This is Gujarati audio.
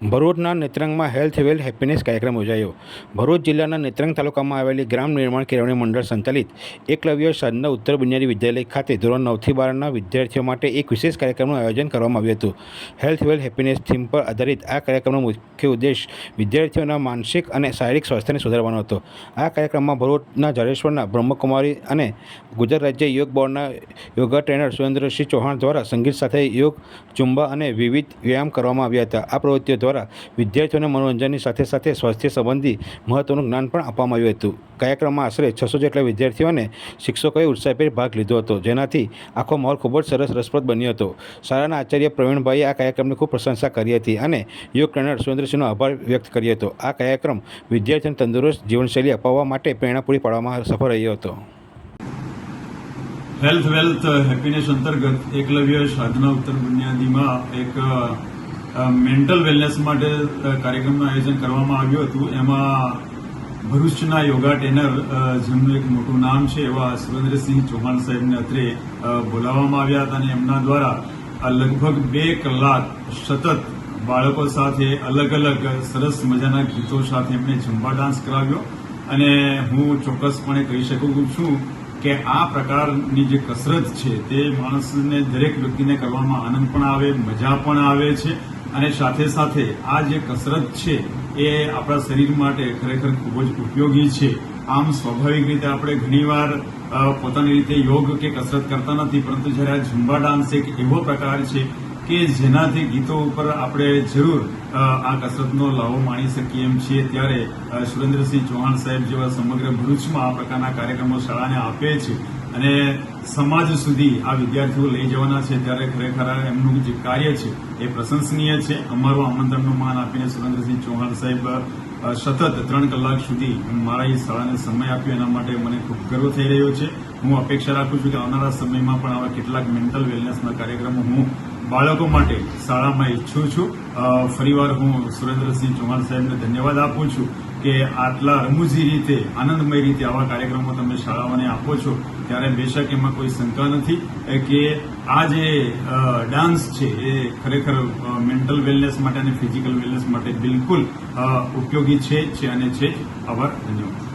ભરૂચના નેત્રંગમાં હેલ્થ વેલ હેપીનેસ કાર્યક્રમ યોજાયો. ભરૂચ જિલ્લાના નેત્રંગ તાલુકામાં આવેલી ગ્રામ નિર્માણ કેળવણી મંડળ સંચાલિત એકલવ્ય સાંજના ઉત્તર બુનિયાદી વિદ્યાલય ખાતે ધોરણ નવથી બારના વિદ્યાર્થીઓ માટે એક વિશેષ કાર્યક્રમનું આયોજન કરવામાં આવ્યું હતું. હેલ્થ વેલ હેપીનેસ થીમ પર આધારિત આ કાર્યક્રમનો મુખ્ય ઉદ્દેશ વિદ્યાર્થીઓના માનસિક અને શારીરિક સ્વાસ્થ્યને સુધારવાનો હતો. આ કાર્યક્રમમાં ભરૂચના જાડેશ્વરના બ્રહ્મકુમારી અને ગુજરાત રાજ્ય યોગ બોર્ડના યોગા ટ્રેનર સુરેન્દ્રસિંહ ચૌહાણ દ્વારા સંગીત સાથે યોગ, ઝુંબા અને વિવિધ વ્યાયામ કરવામાં આવ્યા હતા. આ પ્રવૃત્તિઓ દ્વારા વિદ્યાર્થીઓને મનોરંજનની સાથે સાથે સ્વાસ્થ્ય સંબંધી મહત્વનું જ્ઞાન પણ આપવામાં આવ્યું હતું. કાર્યક્રમમાં આશરે છસો જેટલા વિદ્યાર્થીઓને શિક્ષકોએ ઉત્સાહભેર ભાગ લીધો હતો, જેનાથી આખો માહોલ ખૂબ જ સરસ રસપ્રદ બન્યો હતો. શાળાના આચાર્ય પ્રવીણભાઈએ આ કાર્યક્રમની ખૂબ પ્રશંસા કરી હતી અને યોગ ટ્રેનર સુરેન્દ્રસિંહનો આભાર વ્યક્ત કર્યો હતો. આ કાર્યક્રમ વિદ્યાર્થીઓને તંદુરસ્ત જીવનશૈલી અપાવવા માટે પ્રેરણા પૂરી પાડવામાં સફળ રહ્યો હતો. હેલ્થ વેલ્થ હેપીનેસ અંતર્ગત એકલવ્ય સાધના ઉત્તર બુનિયાદીમાં એક મેન્ટલ વેલનેસ માટે કાર્યક્રમનું આયોજન કરવામાં આવ્યું હતું. એમાં ભરૂચના યોગા ટ્રેનર જેમનું એક મોટું નામ છે, એવા સુરેન્દ્રસિંહ ચૌહાણ સાહેબને અત્રે બોલાવવામાં આવ્યા હતા અને એમના દ્વારા લગભગ બે કલાક સતત બાળકો સાથે અલગ અલગ સરસ મજાના ગીતો સાથે એમણે ઝુંબા ડાન્સ કરાવ્યો. અને હું ચોક્કસપણે કહી શકું છું કે આ પ્રકારની જે કસરત છે, તે માણસને દરેક વ્યક્તિને કરવામાં આનંદ પણ આવે, મજા પણ આવે છે. અને સાથે સાથે આ જે કસરત છે, એ આપણા શરીર માટે ખરેખર ખૂબ જ ઉપયોગી છે. આમ સ્વાભાવિક રીતે આપણે ઘણીવાર પોતાની રીતે યોગ કે કસરત કરતા નથી, પરંતુ જ્યારે આ ઝુંબા ડાન્સ એક એવો પ્રકાર છે કે જેનાથી ગીતો ઉપર આપણે જરૂર આ કસરતનો લાભો માણી શકીએ એમ છીએ. ત્યારે સુરેન્દ્રસિંહ ચૌહાણ સાહેબ જેવા સમગ્ર ભરૂચમાં આ પ્રકારના કાર્યક્રમો શાળાને આપે છે. અને સમાજ સુધી આ વિદ્યાર્થીઓ લઈ જવાના છે ત્યારે ખરેખર એમનું જે કાર્ય છે એ પ્રશંસનીય છે. અમારું આમંત્રણનું માન આપીને સુરેન્દ્રસિંહ ચૌહાણ સાહેબ સતત ત્રણ કલાક સુધી મારા એ શાળાને સમય આપ્યો એના માટે મને ખૂબ ગર્વ થઈ રહ્યો છે. હું અપેક્ષા રાખું છું કે આવનારા સમયમાં પણ આવા કેટલાક મેન્ટલ વેલનેસના કાર્યક્રમો હું બાળકો માટે શાળામાં ઈચ્છું છું. ફરીવાર હું સુરેન્દ્રસિંહ ચૌહાણ સાહેબને ધન્યવાદ આપું છું કે આટલા રમૂજી રીતે, આનંદમય રીતે આવા કાર્યક્રમો તમે શાળાઓને આપો છો. ત્યારે બેશક એમાં કોઈ શંકા નથી કે આ જે ડાન્સ છે એ ખરેખર મેન્ટલ વેલનેસ માટે અને ફિઝિકલ વેલનેસ માટે બિલકુલ ઉપયોગી છે અને છે. આભાર. ધન્યવાદ.